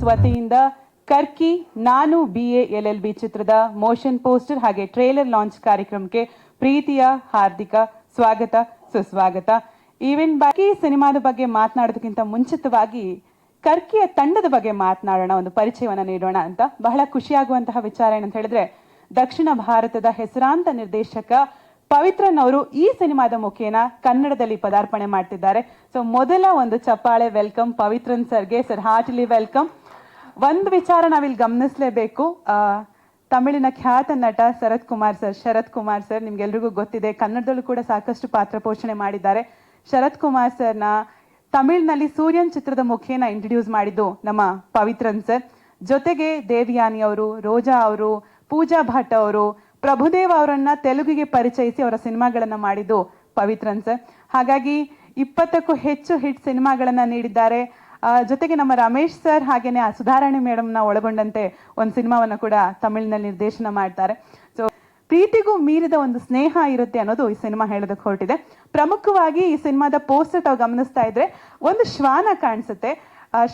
Films ವತಿಯಿಂದ Karki Naanu B A L L B ಚಿತ್ರದ motion poster ಹಾಗೆ trailer launch ಕಾರ್ಯಕ್ರಮಕ್ಕೆ ಪ್ರೀತಿಯ, ಹಾರ್ದಿಕ ಸ್ವಾಗತ, ಸುಸ್ವಾಗತ. ಈವೆಂಟ್ ಬಾಕಿ ಸಿನಿಮಾದ ಬಗ್ಗೆ ಮಾತನಾಡೋದಕ್ಕಿಂತ ಮುಂಚಿತವಾಗಿ ಕರ್ಕಿಯ ತಂಡದ ಬಗ್ಗೆ ಮಾತನಾಡೋಣ, ಒಂದು ಪರಿಚಯವನ್ನ ನೀಡೋಣ ಅಂತ. ಬಹಳ ಖುಷಿಯಾಗುವಂತಹ ವಿಚಾರ ಏನಂತ ಹೇಳಿದ್ರೆ, ದಕ್ಷಿಣ ಭಾರತದ ಹೆಸರಾಂತ ನಿರ್ದೇಶಕ ಪವಿತ್ರನ್ ಅವರು ಈ ಸಿನಿಮಾದ ಮುಖೇನ ಕನ್ನಡದಲ್ಲಿ ಪದಾರ್ಪಣೆ ಮಾಡ್ತಿದ್ದಾರೆ. ಸೊ ಮೊದಲ ಒಂದು ಚಪ್ಪಾಳೆ ವೆಲ್ಕಮ್ ಪವಿತ್ರನ್ ಸರ್ಗೆ ಸರ್ ಹಾರ್ಟ್ಲಿ ವೆಲ್ಕಮ್ ಒಂದು ವಿಚಾರ ನಾವಿಲ್ಲಿ ಗಮನಿಸಲೇಬೇಕು. ತಮಿಳಿನ ಖ್ಯಾತ ನಟ ಶರತ್ ಕುಮಾರ್ ಸರ್, ಶರತ್ ಕುಮಾರ್ ಸರ್, ನಿಮ್ಗೆಲ್ರಿಗೂ ಗೊತ್ತಿದೆ, ಕನ್ನಡದಲ್ಲೂ ಕೂಡ ಸಾಕಷ್ಟು ಪಾತ್ರ ಪೋಷಣೆ ಮಾಡಿದ್ದಾರೆ. ಶರತ್ ಕುಮಾರ್ ಸರ್ನ ತಮಿಳಿನಲ್ಲಿ ಸೂರ್ಯನ್ ಚಿತ್ರದ ಮುಖೇನ ಇಂಟ್ರಡ್ಯೂಸ್ ಮಾಡಿದ್ದು ನಮ್ಮ ಪವಿತ್ರನ್ ಸರ್. ಜೊತೆಗೆ ದೇವಿಯಾನಿ ಅವರು, ರೋಜಾ ಅವರು, ಪೂಜಾ ಭಟ್ ಅವರು, ಪ್ರಭುದೇವ್ ಅವರನ್ನ ತೆಲುಗಿಗೆ ಪರಿಚಯಿಸಿ ಅವರ ಸಿನಿಮಾಗಳನ್ನ ಮಾಡಿದ್ದು ಪವಿತ್ರನ್ ಸರ್. ಹಾಗಾಗಿ ಇಪ್ಪತ್ತಕ್ಕೂ ಹೆಚ್ಚು ಹಿಟ್ ಸಿನಿಮಾಗಳನ್ನ ನೀಡಿದ್ದಾರೆ. ಜೊತೆಗೆ ನಮ್ಮ ರಮೇಶ್ ಸರ್ ಹಾಗೇನೆ ಆ ಸುಧಾರಾಣಿ ಮೇಡಮ್ನ ಒಳಗೊಂಡಂತೆ ಒಂದು ಸಿನಿಮಾವನ್ನು ಕೂಡ ತಮಿಳಿನಲ್ಲಿ ನಿರ್ದೇಶನ ಮಾಡ್ತಾರೆ. ಸೊ ಪ್ರೀತಿಗೂ ಮೀರಿದ ಒಂದು ಸ್ನೇಹ ಇರುತ್ತೆ ಅನ್ನೋದು ಈ ಸಿನಿಮಾ ಹೇಳೋದಕ್ಕೆ ಹೊರಟಿದೆ. ಪ್ರಮುಖವಾಗಿ ಈ ಸಿನಿಮಾದ ಪೋಸ್ಟರ್ ತಾವು ಗಮನಿಸ್ತಾ ಇದ್ರೆ ಒಂದು ಶ್ವಾನ ಕಾಣಿಸುತ್ತೆ.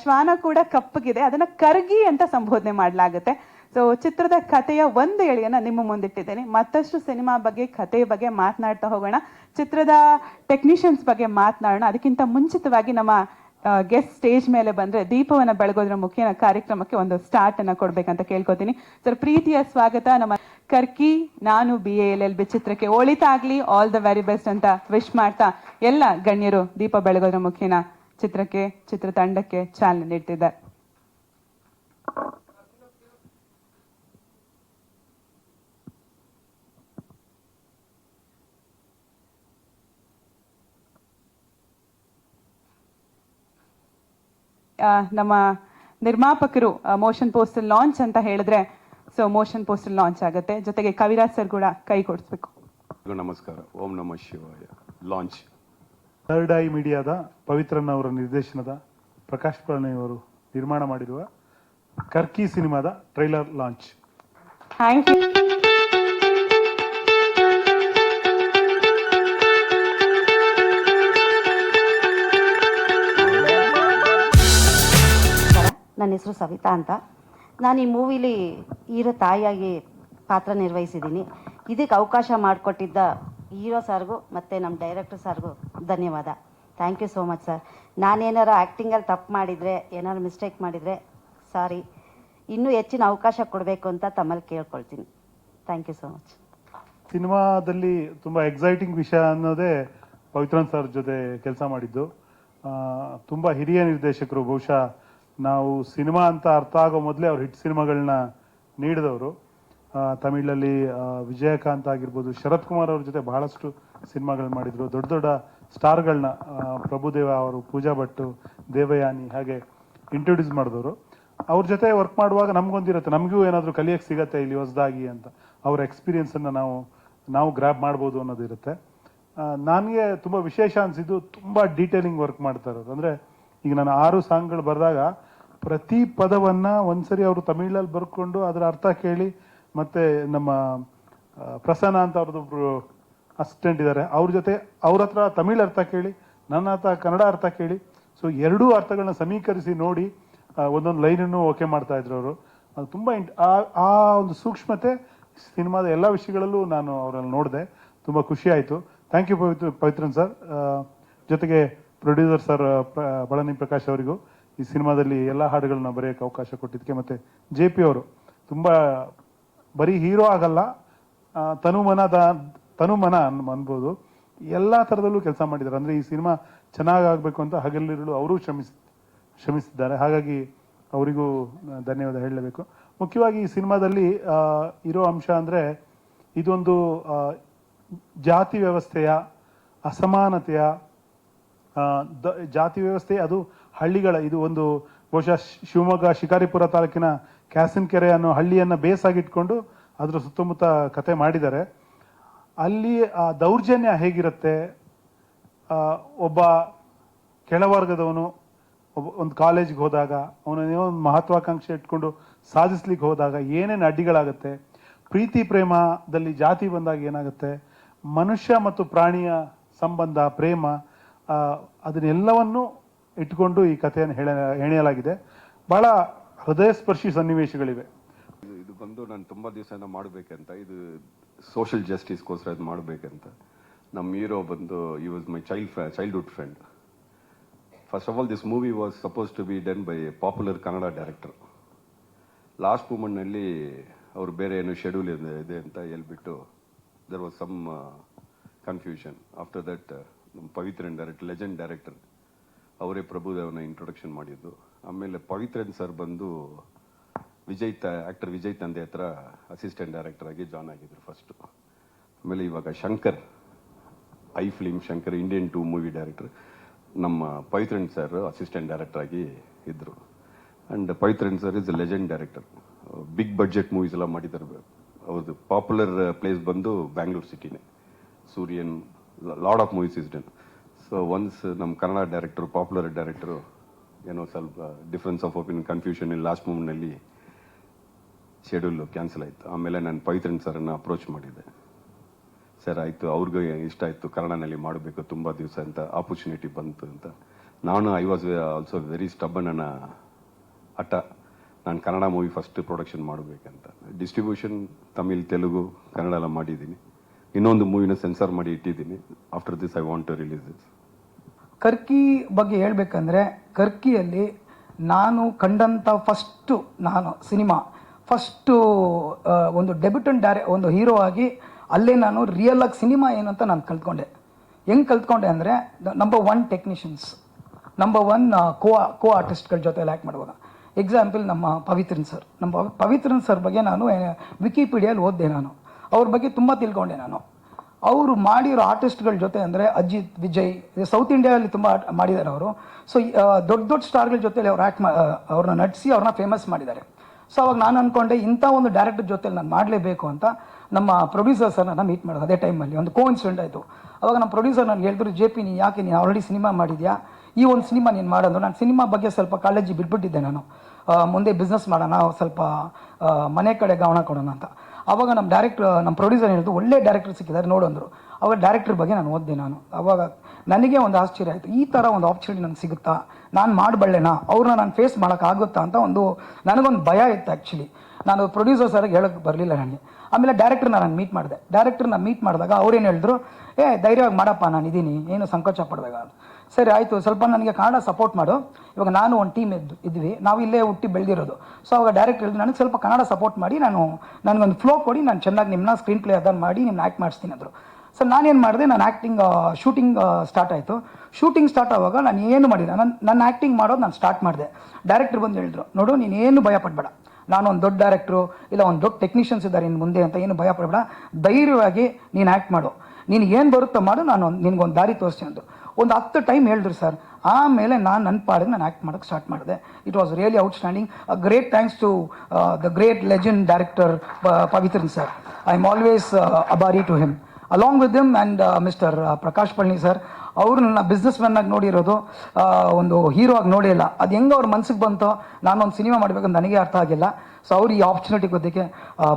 ಶ್ವಾನ ಕೂಡ ಕಪ್ಪಗಿದೆ. ಅದನ್ನ ಕರ್ಗಿ ಅಂತ ಸಂಬೋಧನೆ ಮಾಡಲಾಗುತ್ತೆ. ಸೊ ಚಿತ್ರದ ಕಥೆಯ ಒಂದು ಎಳೆಯನ್ನ ನಿಮ್ಮ ಮುಂದಿಟ್ಟಿದ್ದೇನೆ. ಮತ್ತಷ್ಟು ಸಿನಿಮಾ ಬಗ್ಗೆ ಕಥೆಯ ಬಗ್ಗೆ ಮಾತನಾಡ್ತಾ ಹೋಗೋಣ. ಚಿತ್ರದ ಟೆಕ್ನಿಷಿಯನ್ಸ್ ಬಗ್ಗೆ ಮಾತನಾಡೋಣ. ಅದಕ್ಕಿಂತ ಮುಂಚಿತವಾಗಿ ನಮ್ಮ ಗೆಸ್ಟ್ ಸ್ಟೇಜ್ ಮೇಲೆ ಬಂದ್ರೆ ದೀಪವನ್ನ ಬೆಳಗೋದ್ರ ಮುಖ್ಯ ಕಾರ್ಯಕ್ರಮಕ್ಕೆ ಒಂದು ಸ್ಟಾರ್ಟ್ ಅನ್ನ ಕೊಡ್ಬೇಕಂತ ಕೇಳ್ಕೊತೀನಿ. ಸರ್ ಪ್ರೀತಿಯ ಸ್ವಾಗತ. ನಮ್ಮ ಕರ್ಕಿ, ನಾನು ಬಿ ಎಲ್ ಎಲ್ ಬಿ ಚಿತ್ರಕ್ಕೆ ಒಳಿತಾಗ್ಲಿ. ಆಲ್ ದ ವೆರಿ ಬೆಸ್ಟ್ ಅಂತ ವಿಶ್ ಮಾಡ್ತಾ ಎಲ್ಲ ಗಣ್ಯರು ದೀಪ ಬೆಳಗೋದ್ರ ಮುಖ್ಯನ ಚಿತ್ರಕ್ಕೆ, ಚಿತ್ರತಂಡಕ್ಕೆ ಚಾಲನೆ ನೀಡ್ತಿದ್ದಾರೆ. ನಮ್ಮ ನಿರ್ಮಾಪಕರು ಮೋಷನ್ ಪೋಸ್ಟರ್ ಲಾಂಚ್ ಅಂತ ಹೇಳಿದ್ರೆ ಸೊ ಮೋಷನ್ ಪೋಸ್ಟರ್ ಲಾಂಚ್ ಆಗುತ್ತೆ. ಜೊತೆಗೆ ಕವಿರಾಜ್ ಸರ್ ಕೂಡ ಕೈ ಕೊಡಿಸ್ಬೇಕು. ನಮಸ್ಕಾರ. ಓಂ ನಮ ಶಿವಾಯ. ಲಾಂಚ್ ಥರ್ಡ್ ಐ ಮೀಡಿಯಾದ ಪವಿತ್ರನ್ ಅವರ ನಿರ್ದೇಶನದ ಪ್ರಕಾಶ್ ಪ್ರಣಯವರು ನಿರ್ಮಾಣ ಮಾಡಿರುವ ಕರ್ಕಿ ಸಿನಿಮಾದ ಟ್ರೈಲರ್ ಲಾಂಚ್ ಥ್ಯಾಂಕ್ ಯು ನನ್ನ ಹೆಸರು ಸವಿತಾ ಅಂತ. ನಾನು ಈ ಮೂವಿಲಿ ಹೀರೋ ತಾಯಿಯಾಗಿ ಪಾತ್ರ ನಿರ್ವಹಿಸಿದ್ದೀನಿ. ಇದಕ್ಕೆ ಅವಕಾಶ ಮಾಡಿಕೊಟ್ಟಿದ್ದ ಹೀರೋ ಸರ್ಗೂ ಮತ್ತು ನಮ್ಮ ಡೈರೆಕ್ಟರ್ ಸರ್ಗೂ ಧನ್ಯವಾದ. Thank you so much sir. ನಾನೇನಾರು ಆ್ಯಕ್ಟಿಂಗಲ್ಲಿ ತಪ್ಪು ಮಾಡಿದರೆ ಏನಾದ್ರು ಮಿಸ್ಟೇಕ್ ಮಾಡಿದರೆ ಸಾರಿ ಇನ್ನೂ ಹೆಚ್ಚಿನ ಅವಕಾಶ ಕೊಡಬೇಕು ಅಂತ ತಮ್ಮಲ್ಲಿ ಕೇಳ್ಕೊಳ್ತೀನಿ. Thank you so much. ಸಿನಿಮಾದಲ್ಲಿ ತುಂಬ ಎಕ್ಸೈಟಿಂಗ್ ವಿಷಯ ಅನ್ನೋದೇ ಪವಿತ್ರನ್ ಸರ್ ಜೊತೆ ಕೆಲಸ ಮಾಡಿದ್ದು. ತುಂಬ ಹಿರಿಯ ನಿರ್ದೇಶಕರು ಬಹುಶಃ ನಾವು ಸಿನಿಮಾ ಅಂತ ಅರ್ಥ ಆಗೋ ಮೊದಲೇ ಅವ್ರು ಹಿಟ್ ಸಿನಿಮಾಗಳನ್ನ ನೀಡಿದವರು. ತಮಿಳಲ್ಲಿ ವಿಜಯಕಾಂತ್ ಆಗಿರ್ಬೋದು ಶರತ್ ಕುಮಾರ್ ಅವ್ರ ಜೊತೆ ಬಹಳಷ್ಟು ಸಿನಿಮಾಗಳು ಮಾಡಿದ್ರು. ದೊಡ್ಡ ದೊಡ್ಡ ಸ್ಟಾರ್ಗಳನ್ನ ಪ್ರಭುದೇವ ಅವರು, ಪೂಜಾ ಭಟ್ಟು ದೇವಯಾನಿ ಹಾಗೆ ಇಂಟ್ರೊಡ್ಯೂಸ್ ಮಾಡಿದವರು. ಅವ್ರ ಜೊತೆ ವರ್ಕ್ ಮಾಡುವಾಗ ನಮಗೊಂದಿರುತ್ತೆ. ನಮಗೂ ಏನಾದರೂ ಕಲಿಯಕ್ಕೆ ಸಿಗತ್ತೆ ಇಲ್ಲಿ ಹೊಸದಾಗಿ ಅಂತ. ಅವ್ರ ಎಕ್ಸ್ಪೀರಿಯನ್ಸನ್ನು ನಾವು ನಾವು ಗ್ರ್ಯಾಬ್ ಮಾಡ್ಬೋದು ಅನ್ನೋದಿರುತ್ತೆ ನನಗೆ ತುಂಬ ವಿಶೇಷ ಅನಿಸಿದ್ದು ತುಂಬ ಡೀಟೇಲಿಂಗ್ ವರ್ಕ್ ಮಾಡ್ತಾ ಇರೋದು. ಅಂದರೆ ಈಗ ನಾನು ಆರು ಸಾಂಗ್ಗಳು ಬರೆದಾಗ ಪ್ರತಿ ಪದವನ್ನು ಒಂದ್ಸರಿ ಅವರು ತಮಿಳಲ್ಲಿ ಬರ್ಕೊಂಡು ಅದರ ಅರ್ಥ ಕೇಳಿ ಮತ್ತೆ ನಮ್ಮ ಪ್ರಸನ್ನ ಅಂತ ಅವ್ರದ್ದೊಬ್ರು ಅಸಿಸ್ಟೆಂಟ್ ಇದ್ದಾರೆ ಅವ್ರ ಜೊತೆ ಅವ್ರ ಹತ್ರ ತಮಿಳ್ ಅರ್ಥ ಕೇಳಿ, ನನ್ನ ಹತ್ರ ಕನ್ನಡ ಅರ್ಥ ಕೇಳಿ ಸೊ ಎರಡೂ ಅರ್ಥಗಳನ್ನ ಸಮೀಕರಿಸಿ ನೋಡಿ ಒಂದೊಂದು ಲೈನನ್ನು ಓಕೆ ಮಾಡ್ತಾ ಇದ್ರು ಅವರು. ಅದು ತುಂಬ ಇಂಟ್ ಆ ಒಂದು ಸೂಕ್ಷ್ಮತೆ ಸಿನಿಮಾದ ಎಲ್ಲ ವಿಷಯಗಳಲ್ಲೂ ನಾನು ಅವರಲ್ಲಿ ನೋಡಿದೆ, ತುಂಬ ಖುಷಿ ಆಯಿತು. Thank you Pavithra, Pavithran sir. ಜೊತೆಗೆ ಪ್ರೊಡ್ಯೂಸರ್ ಸರ್ ಬಳನಿ ಪ್ರಕಾಶ್ ಅವರಿಗೂ. ಈ ಸಿನಿಮಾದಲ್ಲಿ ಎಲ್ಲ ಹಾಡುಗಳನ್ನ ಬರೆಯೋಕೆ ಅವಕಾಶ ಕೊಟ್ಟಿದ್ದಕ್ಕೆ ಮತ್ತೆ ಜೆ ಪಿ ಅವರು ತುಂಬ ಬರೀ ಹೀರೋ ಆಗಲ್ಲ ಆ, ತನುಮನ ಅನ್ಬೋದು. ಎಲ್ಲ ಥರದಲ್ಲೂ ಕೆಲಸ ಮಾಡಿದ್ದಾರೆ. ಅಂದರೆ ಈ ಸಿನಿಮಾ ಚೆನ್ನಾಗಾಗಬೇಕು ಅಂತ ಹಗಲಿರುಳು ಅವರೂ ಶ್ರಮಿಸ್ ಶ್ರಮಿಸಿದ್ದಾರೆ ಹಾಗಾಗಿ ಅವರಿಗೂ ಧನ್ಯವಾದ ಹೇಳಲೇಬೇಕು. ಮುಖ್ಯವಾಗಿ ಈ ಸಿನಿಮಾದಲ್ಲಿ ಇರೋ ಅಂಶ ಅಂದರೆ ಇದೊಂದು ಜಾತಿ ವ್ಯವಸ್ಥೆಯ ಅಸಮಾನತೆಯ ಜಾತಿ ವ್ಯವಸ್ಥೆ ಅದು ಹಳ್ಳಿಗಳ, ಇದು ಒಂದು ಬಹುಶಃ ಶಿವಮೊಗ್ಗ, ಶಿಕಾರಿಪುರ ತಾಲೂಕಿನ ಕ್ಯಾಸಿನ್ಕೆರೆ ಅನ್ನೋ ಹಳ್ಳಿಯನ್ನು ಬೇಸಾಗಿಟ್ಕೊಂಡು ಅದರ ಸುತ್ತಮುತ್ತ ಕತೆ ಮಾಡಿದ್ದಾರೆ. ಅಲ್ಲಿ, ಆ, ದೌರ್ಜನ್ಯ ಹೇಗಿರುತ್ತೆ? ಒಬ್ಬ ಕೆಳವರ್ಗದವನು, ಒಬ್ಬ, ಒಂದು ಕಾಲೇಜ್ಗೆ ಹೋದಾಗ ಅವನೇನೋ ಒಂದು ಮಹತ್ವಾಕಾಂಕ್ಷೆ ಇಟ್ಕೊಂಡು ಸಾಧಿಸ್ಲಿಕ್ಕೆ ಹೋದಾಗ ಏನೇನು ಅಡ್ಡಿಗಳಾಗುತ್ತೆ? ಪ್ರೀತಿ ಪ್ರೇಮದಲ್ಲಿ ಜಾತಿ ಬಂದಾಗ ಏನಾಗುತ್ತೆ? ಮನುಷ್ಯ ಮತ್ತು ಪ್ರಾಣಿಯ ಸಂಬಂಧ, ಪ್ರೇಮ ಅದನ್ನೆಲ್ಲವನ್ನು ಇಟ್ಕೊಂಡು ಈ ಕಥೆಯನ್ನು ಹೇಳ ಹೆಣೆಯಲಾಗಿದೆ ಬಹಳ ಹೃದಯ ಸ್ಪರ್ಶಿ ಸನ್ನಿವೇಶಗಳಿವೆ. ಇದು ಬಂದು ನಾನು ತುಂಬ ದಿವಸದಿಂದ ಮಾಡಬೇಕಂತ, ಇದು ಸೋಷಿಯಲ್ ಜಸ್ಟಿಸ್ಗೋಸ್ಕರ ಇದು ಮಾಡಬೇಕಂತ. ನಮ್ಮ ಹೀರೋ ಬಂದು ಈ was my child fry childhood friend first of all this movie was suppose to be done by popular Kannada director last ಮೂಮೆಂಟ್ನಲ್ಲಿ ಅವರು ಬೇರೆ ಏನು ಶೆಡ್ಯೂಲ್ ಇದೆ ಅಂತ ಹೇಳ್ಬಿಟ್ಟು there was some confusion after that ನಮ್ಮ ಪವಿತ್ರನ್ ಡೈರೆಕ್ಟರ್ ಲೆಜೆಂಡ್ ಡೈರೆಕ್ಟರ್ ಅವರೇ ಪ್ರಭುದೇವನ introduction ಮಾಡಿದ್ದು. ಆಮೇಲೆ ಪವಿತ್ರನ್ ಸರ್ ಬಂದು ವಿಜಯ್ ತ ಆಕ್ಟರ್ ವಿಜಯ್ ತಂದೆ ಹತ್ರ ಅಸಿಸ್ಟೆಂಟ್ ಡೈರೆಕ್ಟರ್ ಆಗಿ ಜಾಯ್ನ್ ಆಗಿದ್ರು ಫಸ್ಟ್ ಆಮೇಲೆ ಇವಾಗ Shankar, I film Shankar Indian two movie director ನಮ್ಮ ಪವಿತ್ರನ್ ಸರ್ ಅಸಿಸ್ಟೆಂಟ್ ಡೈರೆಕ್ಟರ್ ಆಗಿ ಇದ್ದರು and Pavithran sir is legend director big budget movies ಎಲ್ಲ ಮಾಡಿದ್ದಾರೆ. ಅವ್ರದ್ದು ಪಾಪ್ಯುಲರ್ ಪ್ಲೇಸ್ ಬಂದು Bangalore ಸಿಟಿನೇ Suryan lot of movies is done so once ನಮ್ಮ ಕನ್ನಡ ಡೈರೆಕ್ಟರ್ ಪಾಪ್ಯುಲರ್ ಡೈರೆಕ್ಟರು ಏನೋ ಸ್ವಲ್ಪ difference of opinion confusion last ಮೂಮೆಂಟ್ನಲ್ಲಿ schedule cancel ಆಯಿತು. ಆಮೇಲೆ ನಾನು ಪವಿತ್ರನ್ ಸರನ್ನು ಅಪ್ರೋಚ್ ಮಾಡಿದ್ದೆ ಸರ್ ಆಯಿತು, ಅವ್ರಿಗೂ ಇಷ್ಟ ಆಯಿತು, ಕನ್ನಡನಲ್ಲಿ ಮಾಡಬೇಕು, ತುಂಬ ದಿವಸ ಅಂತ ಆಪರ್ಚುನಿಟಿ ಬಂತು ಅಂತ. ನಾನು I was also very stubborn ನನ್ನ ಹಠ ನಾನು ಕನ್ನಡ ಮೂವಿ ಫಸ್ಟ್ ಪ್ರೊಡಕ್ಷನ್ ಮಾಡಬೇಕಂತ. ಡಿಸ್ಟ್ರಿಬ್ಯೂಷನ್ ತಮಿಳ್, ತೆಲುಗು, ಕನ್ನಡ ಎಲ್ಲ ಮಾಡಿದ್ದೀನಿ. ಇನ್ನೊಂದು ಮೂವಿನ ಸೆನ್ಸರ್ ಮಾಡಿ ಇಟ್ಟಿದ್ದೀನಿ. After this I want to release this Karki ಬಗ್ಗೆ ಹೇಳಬೇಕಂದ್ರೆ, ಕರ್ಕಿಯಲ್ಲಿ ನಾನು ಕಂಡಂಥ ಫಸ್ಟು ನಾನು, ಸಿನಿಮಾ ಫಸ್ಟು ಒಂದು ಡೆಬ್ಯೂಟನ್ ಡೈರೆ, ಒಂದು ಹೀರೋ ಆಗಿ ಅಲ್ಲೇ ನಾನು ರಿಯಲ್ ಆಗಿ ಸಿನಿಮಾ ಅಂತ ನಾನು ಕಲ್ತ್ಕೊಂಡೆ. ಹೆಂಗೆ ಕಲ್ತ್ಕೊಂಡೆ ಅಂದರೆ number one technicians number one co co ಆರ್ಟಿಸ್ಟ್ಗಳ ಜೊತೆ ಆ್ಯಕ್ಟ್ ಮಾಡುವಾಗ. ಎಕ್ಸಾಂಪಲ್ ನಮ್ಮ ಪವಿತ್ರನ್ ಸರ್ ನಮ್ಮ ಪವಿತ್ರನ್ ಸರ್ ಬಗ್ಗೆ ನಾನು ವಿಕಿಪೀಡಿಯಲ್ಲಿ ಓದಿದೆ ನಾನು. ಅವ್ರ ಬಗ್ಗೆ ತುಂಬ ತಿಳ್ಕೊಂಡೆ ನಾನು. ಅವರು ಮಾಡಿರೋ ಆರ್ಟಿಸ್ಟ್ಗಳ ಜೊತೆ ಅಂದರೆ ಅಜಿತ್, ವಿಜಯ್ ಸೌತ್ ಇಂಡಿಯಾದಲ್ಲಿ ತುಂಬ ಮಾಡಿದ್ದಾರೆ ಅವರು. ಸೊ ದೊಡ್ಡ ದೊಡ್ಡ ಸ್ಟಾರ್ಗಳ ಜೊತೆಲಿ ಅವ್ರು ಆ್ಯಕ್ಟ್ ಮಾ ಅವ್ರನ್ನ ನಟಿಸಿ ಅವ್ರನ್ನ ಫೇಮಸ್ ಮಾಡಿದ್ದಾರೆ. ಸೊ ಅವಾಗ ನಾನು ಅಂದ್ಕೊಂಡೆ ಇಂಥ ಒಂದು ಡೈರೆಕ್ಟರ್ ಜೊತೆಲಿ ನಾನು ಮಾಡಲೇಬೇಕು ಅಂತ ನಮ್ಮ ಪ್ರೊಡ್ಯೂಸರ್ ನಾನು ಮೀಟ್ ಮಾಡೋದು ಅದೇ ಟೈಮಲ್ಲಿ ಒಂದು ಕೋ ಇನ್ಸಿಡೆಂಟ್ ಆಯಿತು. ಅವಾಗ ನಮ್ಮ ಪ್ರೊಡ್ಯೂಸರ್ ನಾನು ಹೇಳಿದ್ರು, ಜೆ ಪಿ, ನೀ ಯಾಕೆ ನೀನು ಆಲ್ರೆಡಿ ಸಿನಿಮಾ ಮಾಡಿದ್ಯಾ? ಈ ಒಂದು ಸಿನಿಮಾ ನೀನು ಮಾಡೋದು. ನಾನು ಸಿನಿಮಾ ಬಗ್ಗೆ ಸ್ವಲ್ಪ ಕಾಳಜಿ ಬಿಟ್ಬಿಟ್ಟಿದ್ದೆ ನಾನು. ಮುಂದೆ ಬಿಸ್ನೆಸ್ ಮಾಡೋಣ, ಸ್ವಲ್ಪ ಮನೆ ಕಡೆ ಗಮನ ಕೊಡೋಣ ಅಂತ. ಅವಾಗ ನಮ್ಮ ಡೈರೆಕ್ಟರ್ ನಮ್ಮ ಪ್ರೊಡ್ಯೂಸರ್ ಹೇಳಿದ್ರು ಒಳ್ಳೆ ಡೈರೆಕ್ಟರ್ ಸಿಕ್ಕಿದ್ದಾರೆ ನೋಡು ಅಂದರು. ಅವಾಗ ಡೈರೆಕ್ಟರ್ ಬಗ್ಗೆ ನಾನು ಓದಿದೆ ನಾನು. ಅವಾಗ ನನಗೆ ಒಂದು ಆಶ್ಚರ್ಯ ಆಯಿತು. ಈ ಥರ ಒಂದು ಆಪರ್ಚುನಿಟಿ ನನಗೆ ಸಿಗುತ್ತಾ? ನಾನು ಮಾಡಬಲ್ಲೆನಾ? ಅವ್ರನ್ನ ನಾನು ಫೇಸ್ ಮಾಡೋಕ್ಕಾಗುತ್ತಾ ಅಂತ ಒಂದು ನನಗೊಂದು ಭಯ ಇತ್ತು ಆ್ಯಕ್ಚುಲಿ ನಾನು ಪ್ರೊಡ್ಯೂಸರ್ ಸರ್ಗೆ ಹೇಳೋಕ್ಕೆ ಬರಲಿಲ್ಲ ನನಗೆ. ಆಮೇಲೆ ಡೈರೆಕ್ಟರ್ನ ನಾನು ಮೀಟ್ ಮಾಡಿದೆ. ಡೈರೆಕ್ಟರ್ನ ಮೀಟ್ ಮಾಡಿದಾಗ ಅವ್ರೇನು ಹೇಳಿದ್ರು, ಏ, ಧೈರ್ಯವಾಗಿ ಮಾಡಪ್ಪ, ನಾನು ಇದ್ದೀನಿ ಏನು ಸಂಕೋಚ ಪಡಬೇಕ ಸರಿ, ಆಯಿತು. ಸ್ವಲ್ಪ ನನಗೆ ಕನ್ನಡ ಸಪೋರ್ಟ್ ಮಾಡು. ಇವಾಗ ನಾನು ಒಂದು ಟೀಮ್ ಇದ್ದು ಇದ್ವಿ ನಾವು ಇಲ್ಲೇ ಹುಟ್ಟಿ ಬೆಳೆದಿರೋದು. ಸೊ ಅವಾಗ ಡೈರೆಕ್ಟ್ ಹೇಳಿದ್ರು, ನನಗೆ ಸ್ವಲ್ಪ ಕನ್ನಡ ಸಪೋರ್ಟ್ ಮಾಡಿ. ನಾನು ನನಗೊಂದು ಫ್ಲೋ ಕೊಡಿ. ನಾನು ಚೆನ್ನಾಗಿ ನಿಮ್ಮನ್ನ ಸ್ಕ್ರೀನ್ ಪ್ಲೇ ಅದನ್ನು ಮಾಡಿ ನಿಮ್ಮನ್ನ ಆ್ಯಕ್ಟ್ ಮಾಡಿಸ್ತೀನಿ ಅಂದರು. ಸೊ ನಾನೇನು ಮಾಡಿದೆ, ನಾನು ಆ್ಯಕ್ಟಿಂಗ್ ಶೂಟಿಂಗ್ ಸ್ಟಾರ್ಟ್ ಆಯಿತು. ಶೂಟಿಂಗ್ ಸ್ಟಾರ್ಟ್ ಆವಾಗ ನಾನು ಏನು ಮಾಡಿದೆ ನನ್ನ ನನ್ನ ಆ್ಯಕ್ಟಿಂಗ್ ಮಾಡೋದು ನಾನು ಸ್ಟಾರ್ಟ್ ಮಾಡಿದೆ. ಡೈರೆಕ್ಟರ್ ಬಂದು ಹೇಳಿದ್ರು, ನೋಡು ನೀನು ಏನು ಭಯಪಡಬೇಡ. ನಾನು ಒಂದು ದೊಡ್ಡ ಡೈರೆಕ್ಟ್ರು ಇಲ್ಲ ಒಂದು ದೊಡ್ಡ ಟೆಕ್ನಿಷಿಯನ್ಸ್ ಇದ್ದಾರೆ ಇನ್ನು ಮುಂದೆ ಅಂತ ಏನು ಭಯಪಡಬೇಡ. ಧೈರ್ಯವಾಗಿ ನೀನು ಆ್ಯಕ್ಟ್ ಮಾಡು. ನೀನು ಏನು ಬರುತ್ತೋ ಮಾಡು. ನಾನು ನಿನಗೊಂದು ದಾರಿ ತೋರಿಸ್ತೀನಿ ಅಂದರು. ಒಂದು ಹತ್ತು ಟೈಮ್ ಹೇಳಿದ್ರು ಸರ್ ಆಮೇಲೆ ನಾನು ನನ್ನ ಪಾಡಿಗೆ ನಾನು ಆ್ಯಕ್ಟ್ ಮಾಡೋಕ್ಕೆ ಸ್ಟಾರ್ಟ್ ಮಾಡಿದೆ. It was really outstanding great thanks to the great legend director Pavithran sir I am always ಅಬಾರಿ to him along with him and mister Prakash Palani sir ಅವರು ನನ್ನ ಬಿಸ್ನೆಸ್ ಮ್ಯಾನ್ ಆಗಿ ನೋಡಿರೋದು ಒಂದು ಹೀರೋ ಆಗಿ ನೋಡಿಲ್ಲ. ಅದು ಹೆಂಗೆ ಅವ್ರ ಮನಸ್ಸಿಗೆ ಬಂತೋ ನಾನು ಒಂದು ಸಿನಿಮಾ ಮಾಡಬೇಕಂತ ನನಗೆ ಅರ್ಥ ಆಗಿಲ್ಲ. ಸೊ ಅವ್ರು ಈ opportunity ಗೊತ್ತಿಗೆ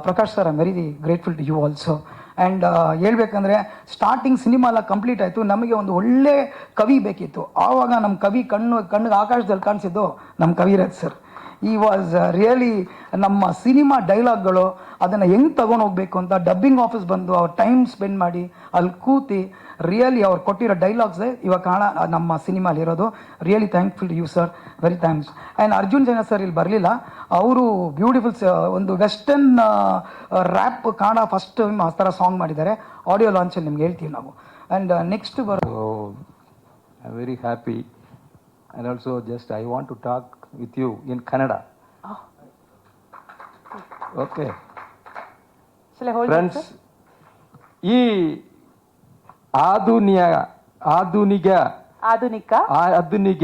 Prakash sir I very grateful to you also and ಹೇಳ್ಬೇಕಂದ್ರೆ ಸ್ಟಾರ್ಟಿಂಗ್ ಸಿನಿಮಾ ಎಲ್ಲ ಕಂಪ್ಲೀಟ್ ಆಯಿತು. ನಮಗೆ ಒಂದು ಒಳ್ಳೆ ಕವಿ ಬೇಕಿತ್ತು. ಆವಾಗ ನಮ್ಮ ಕವಿ ಕಣ್ಣು, ಕಣ್ಣಿಗೆ ಆಕಾಶದಲ್ಲಿ ಕಾಣಿಸಿದ್ದು ನಮ್ಮ ಕವಿರಾಜ್ ಸರ್. ಈ ವಾಸ್ ರಿಯಲಿ ನಮ್ಮ ಸಿನಿಮಾ ಡೈಲಾಗ್ಗಳು ಅದನ್ನು ಹೆಂಗೆ ತಗೊಂಡು ಹೋಗ್ಬೇಕು ಅಂತ ಡಬ್ಬಿಂಗ್ ಆಫೀಸ್ ಬಂದು ಅವ್ರು ಟೈಮ್ ಸ್ಪೆಂಡ್ ಮಾಡಿ ಅಲ್ಲಿ ಕೂತಿ ರಿಯಲಿ ಅವ್ರು ಕೊಟ್ಟಿರೋ ಡೈಲಾಗ್ಸೇ ಇವಾಗ ಕಾಣ ನಮ್ಮ ಸಿನಿಮಾಲಿ ಇರೋದು. Really thankful you sir very thanks and Arjun Janya sir ಇಲ್ಲಿ ಬರಲಿಲ್ಲ. ಅವರು ಬ್ಯೂಟಿಫುಲ್ ಒಂದು ವೆಸ್ಟರ್ನ್ ರ್ಯಾಪ್ ಕಾಣ ಫಸ್ಟ್ ಟೈಮ್ ಆ ಥರ ಸಾಂಗ್ ಮಾಡಿದ್ದಾರೆ. ಆಡಿಯೋ ಲಾಂಚಲ್ಲಿ ನಿಮ್ಗೆ ಹೇಳ್ತೀವಿ ನಾವು. ಆ್ಯಂಡ್ ನೆಕ್ಸ್ಟ್ ಬರೋ I very happy and also also I want to talk with you in Kannada okay friends? ಈ ಆಧುನಿಕ ಆಧುನಿಕ ಆಧುನಿಕ ಆಧುನಿಕ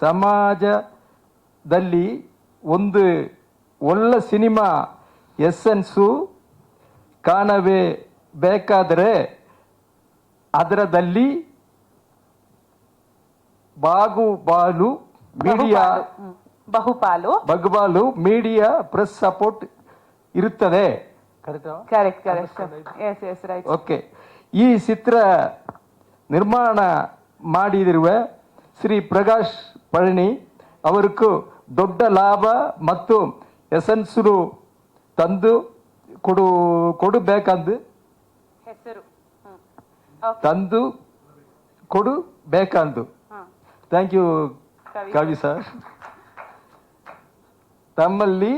ಸಮಾಜದಲ್ಲಿ ಒಂದು ಒಳ್ಳೆ ಸಿನಿಮಾ ಎಸ್ಸೆನ್ಸು ಕಾಣವೇ ಬೇಕಾದರೆ ಅದರದಲ್ಲಿ ಬಾಗುಬಾಲು ಮೀಡಿಯಾ ಬಹುಪಾಲು. ಬಗುಬಾಲು ಮೀಡಿಯಾ ಪ್ರೆಸ್ ಸಪೋರ್ಟ್ ಇರುತ್ತದೆ. Correct? Yes yes right okay ಈ ಚಿತ್ರ ನಿರ್ಮಾಣ ಮಾಡಿದಿರುವ ಶ್ರೀ ಪ್ರಕಾಶ್ ಪಳನಿ ಅವರಿಗೂ ದೊಡ್ಡ ಲಾಭ ಮತ್ತು ಎಸನ್ಸುರು ತಂದು ಕೊಡು ಕೊಡಬೇಕಂದು ಹೆಸರು. ತಂದು ಕೊಡು ಬೇಕಂದು ಥ್ಯಾಂಕ್ ಯು ಕವಿ ಸರ್. ತಮ್ಮಲ್ಲಿ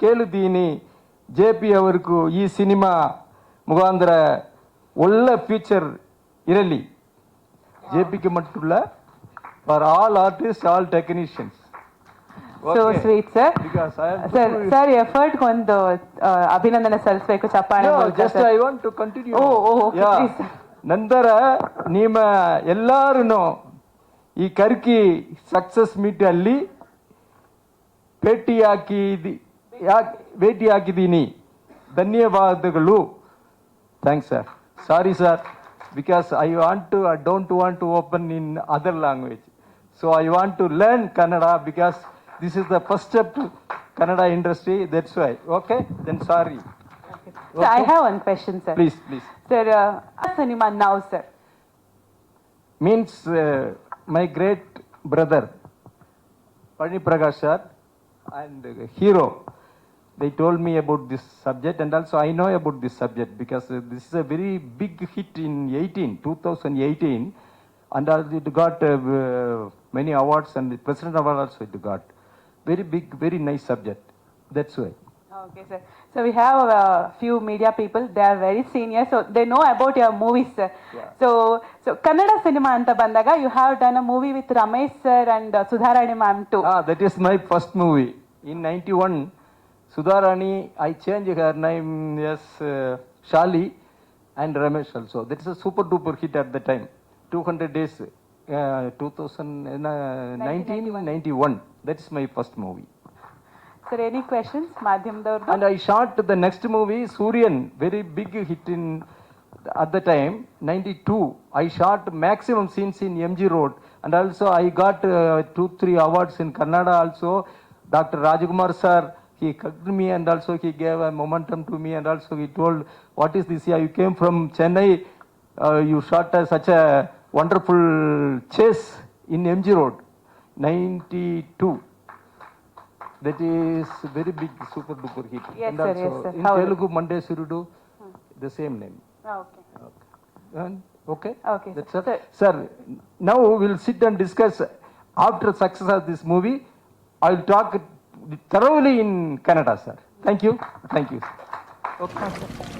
ಕೇಳುತ್ತೀನಿ. ಜೆ ಪಿ ಅವರಿಗೂ ಈ ಸಿನಿಮಾ ಮುಖಾಂತರ ಒಳ್ಳೆ ಫ್ಯೂಚರ್ ಇರಲಿ. ಜೆ ಪಿಗೆ ಮಟ್ಟುಳ್ಳ for all artist all technicians so sweet sir Because I sir effort ಒಂದು ಆ, ಅಭಿನಂದನೆ ಸಲ್ಲಿಸಬೇಕು ಚಪ್ಪಾಳೆ ಮೂಲಕ just sir. I want to continue oh, oh, okay, please. ನಂತರ ನಿಮ್ಮ ಎಲ್ಲಾರು ಈ ಕರ್ಕಿ ಸಕ್ಸಸ್ ಮೀಟ್ ಅಲ್ಲಿ ಭೇಟಿ ಹಾಕಿದಿ ಯಾಕ್- ಭೇಟಿ ಹಾಕಿದ್ದೀನಿ ಧನ್ಯವಾದಗಳು. Thanks sir Sorry, sir, because I want to, I don't want to open in other language. So I want to learn Kannada because this is the first step to Kannada industry. That's why. Okay, then sorry. So I have one question, sir. Please, please. Sir, uh, ask Hanuman now, sir. Means uh, my great brother, Pani Prakash sir, and uh, hero they told me about this subject and also I know about this subject because uh, this is a very big hit in 18 2018 and also it got uh, uh, many awards and the president award also it got very big very nice subject that's why Okay, sir. So we have a few media people. They are very senior, so they know about your movies, sir. Yeah. So, so Kannada cinema anta bandaga, you have done a movie with Ramesh sir and uh, Sudharani ma'am too. Ah, that is my first movie. In 91, Sudharani, I changed her name as uh, Shali and Ramesh also. That is a super duper hit at the time. 200 days, uh, 2091. That is my first movie. Sir, any questions? Madhyam Madhyamdavurdu? And I shot the next movie, Suryan, very big hit in at the time, 92. I shot maximum scenes in MG Road, and also I got uh, two, three awards in Kannada. Also, Dr. Rajkumar sir, he hugged me, and also he gave a momentum to me, and also he told, "What is this? Yeah, you came from Chennai. Uh, you shot uh, such a wonderful chase in MG Road, 92." That is very big, super duper hit. Yes, and sir, also yes, sir. in Howdu. Telugu, Monday Surudu, the same name. Ah, Okay. And, okay? Okay, That's sir. all. Sir, now we'll sit and discuss after success of this movie. I'll talk thoroughly in Canada, sir. Thank you. Thank you. Okay.